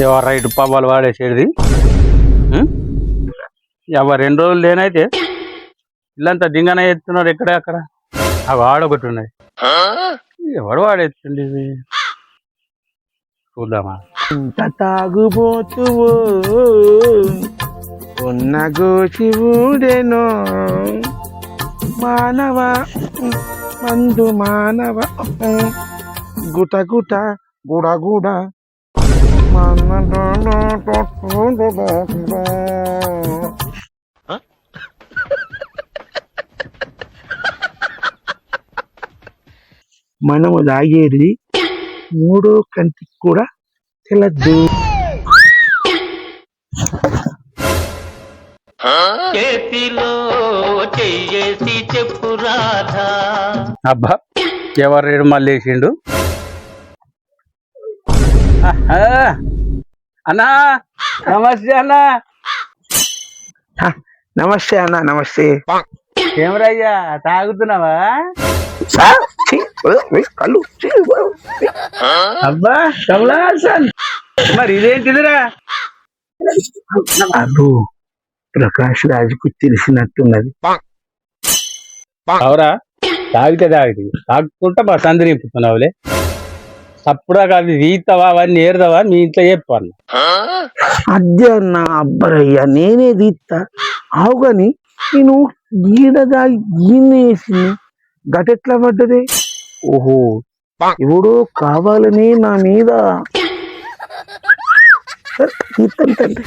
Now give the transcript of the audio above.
ఎవరు రైట్ పాపాలు వాడేసేది ఎవరు రెండు రోజులు లేనైతే ఇల్లంతా దింగన ఎత్తున్నారు ఎక్కడ అక్కడ? అవి ఆడొకటి ఉన్నాయి ఎవడు వాడేస్తుంది చూద్దామా? ఇంత తాగుబోతువు ఉన్న గోచి ఊడెను మానవ మందు మానవ గుట గుట గుడ గుడ. మనము తాగేది మూడో కంటికి కూడా తెలద్దు చేతిలో చెయ్యేసి చెప్పు రాధా. అబ్బా ఎవరు రేడు మళ్ళీ వేసిండు. అన్నా నమస్తే అన్నా. హ, నమస్తే అన్న నమస్తే. ఏమరయ్యా తాగుతున్నావా? కళ్ళు. అబ్బా కమలాసన్ మరి ఇదేంటిదిరా? అబ్బో. ప్రకాష్ రాజుకు తెలిసినట్టున్నది. అవురా? తాగితే తాగితే. తాగుకుంటా మా సంది నింపుతున్నావులే అప్పుడా కాదు తీస్తావా అవన్నీ ఏరుదావా మీ ఇంట్లో చెప్పాను అద్దె అన్న అబ్బరయ్య నేనే తీస్తా ఆవు గాని నేను గీడగా గీన్ని వేసింది. గటెట్లా పడ్డది? ఓహో. ఎవడో కావాలని నా మీద. తీస్తాను తండ్రి.